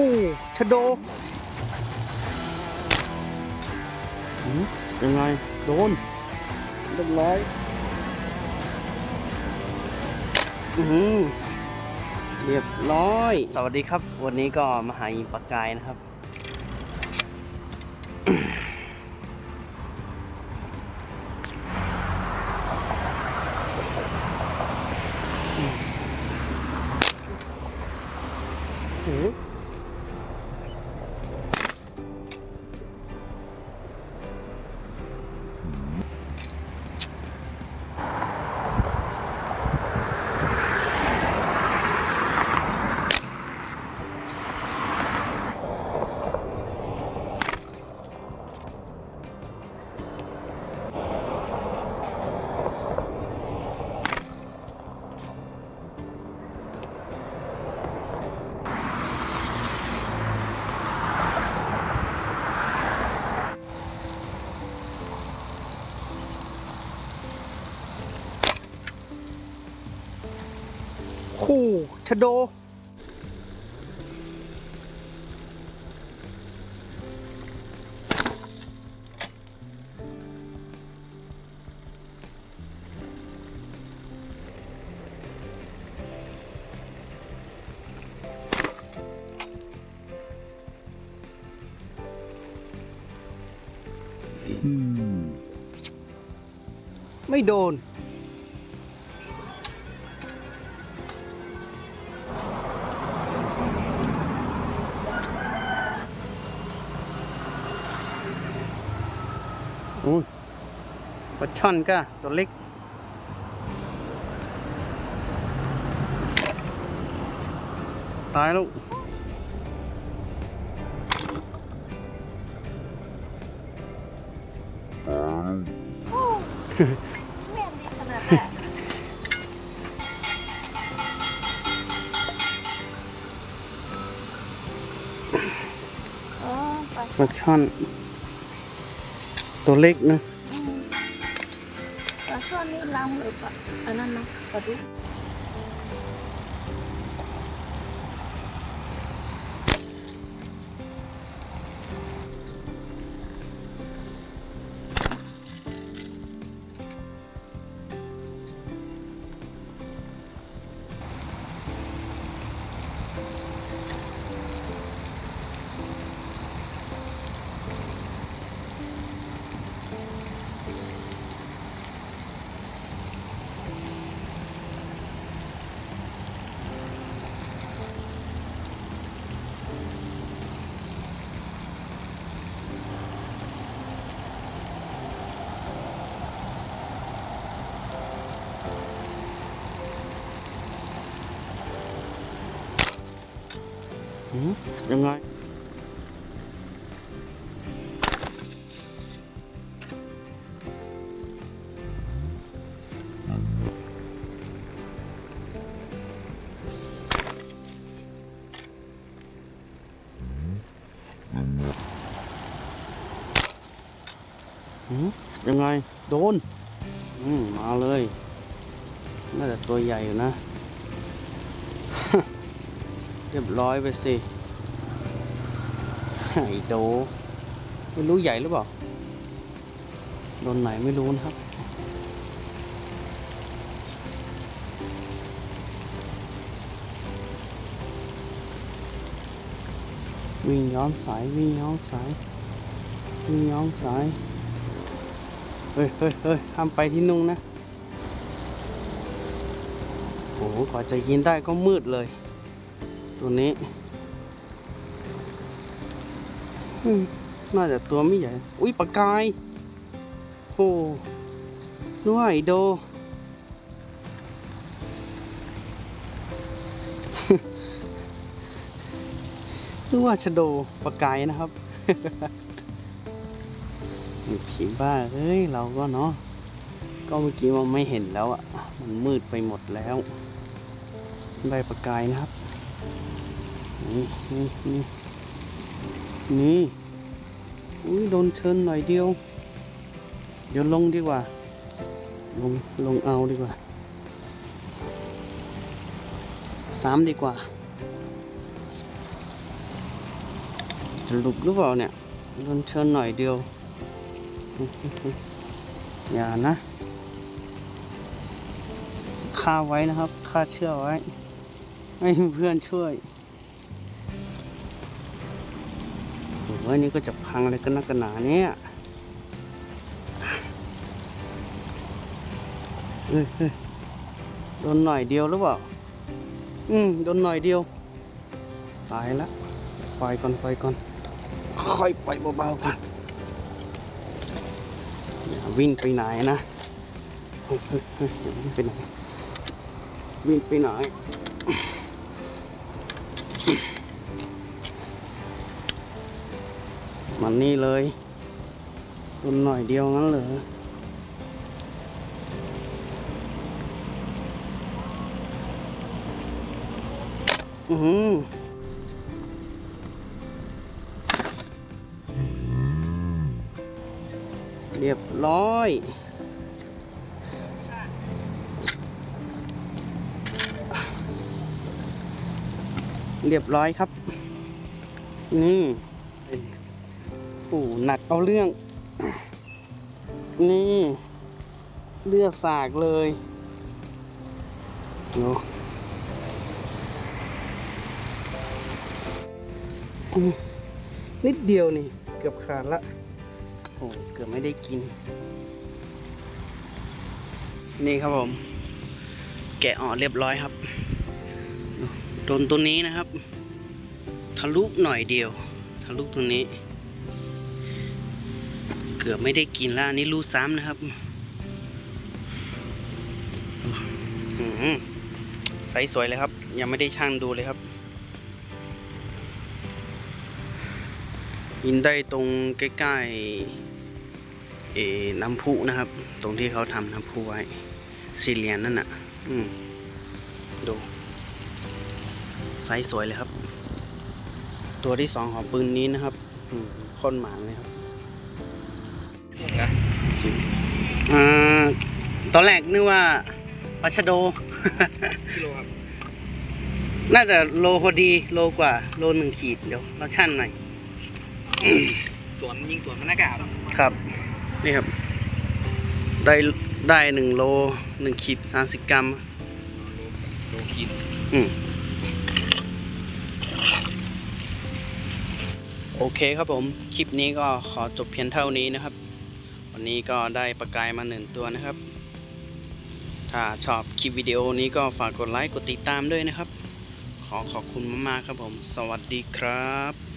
คู่ชะโดหืมยังไง โดนเรียบร้อยอือหือเรียบร้อย สวัสดีครับ วันนี้ก็มาหาอินปากกายนะครับ คู่ชะโด ไม่โดน ปลาช่อนก็ตัวเล็ก ตายแล้วแม่นดีขนาดนั้นอ๋อไปปลาช่อน ตัวเล็กนะอืมป ลาช่อ ยังไงหืมยังไง โดนอืมมาเลย น่าจะตัวใหญ่อยู่นะ เรียบร้อยไปสิไอ้โดไม่รู้ใหญ่หรือเปล่าโดนไหนไม่รู้นะครับวิ่งย้อนสายวิ่งย้อนสายวิ่งย้อนสายเฮ้ยเฮ้ยเฮ้ยห้ามไปที่นุ่งนะโอ้โหกว่าจะกินได้ก็มืดเลย ตัวนี้อืมน่าจะตัวไม่ใหญ่ อุ้ยปลากาย โอ้นึกว่าไอโด นึกว่าชะโดปลากายนะครับผีบ้าเฮ้ย เราก็เนาะ ก็เมื่อกี้มันไม่เห็นแล้วอะ่ะ มันมืดไปหมดแล้ว ได้ปลากายนะครับ นี่นี่นี่นี่อุ้ยโดนเชิญหน่อยเดียว เดี๋ยวลงดีกว่า ลงลงเอาดีกว่าสามดีกว่าจะหลุดหรือเปล่าเนี่ยโดนเชิญหน่อยเดียว อย่านะคาไว้นะครับคาเชื่อไว้ ให้เพื่อนช่วย อันนี้ก็จะพังอะไรกันนักกันหนาเนี่ยเฮ้ยเฮ้ยโดนหน่อยเดียวหรือเปล่า อืมโดนหน่อยเดียว ตายละปล่อยก่อนปล่อยก่อน ค่อยปล่อยเบาๆก่อนอย่าวิ่งไปไหนนะเฮ้ยเฮ้ยเฮ้ยอย่าวิ่งไปไหนวิ่งไปไหน มันนี่เลยโดนหน่อยเดียวงั้นเหรออือเรียบร้อย เรียบร้อยครับ นี่ โอ้หนักเอาเรื่อง นี่เลือดสากเลยโอ้อืมนิดเดียวนี่ เกือบขาดละโอ้เกือบไม่ได้กิน นี่ครับผม แกะออกเรียบร้อยครับโดนตัวนี้นะครับ ทะลุหน่อยเดียว ทะลุตรงนี้ เกือบไม่ได้กินแล้วอันนี้รูซ้ำนะครับอื้อหือไซส์สวยเลยครับ ยังไม่ได้ช่างดูเลยครับ ยินได้ตรงใกล้ๆเอน้ำพุนะครับ ตรงที่เขาทำน้ำพุไว้สี่เหลี่ยมนั่นน่ะ อืมดูไซส์สวยเลยครับ ตัวที่สองของปืนนี้นะครับ ค่อนหมางเลยครับ สูงอ่าตอนแรกนึกว่าปลาชะโด กิโลครับน่าจะโลพอดีโลกว่า โลหนึ่งขีดเดี๋ยวเราชั่นหน่อยสวนยิงสวนมันอากาศครับ นี่ครับ ได้ได้หนึ่งโลหนึ่งขีดสามสิบกรัม โลคิดอืม โอเคครับผม คลิปนี้ก็ขอจบเพียงเท่านี้นะครับ วันนี้ก็ได้ประกายมาหนึ่งตัวนะครับ ถ้าชอบคลิปวิดีโอนี้ก็ฝากกดไลค์กดติดตามด้วยนะครับ ขอขอบคุณมากๆครับผม สวัสดีครับ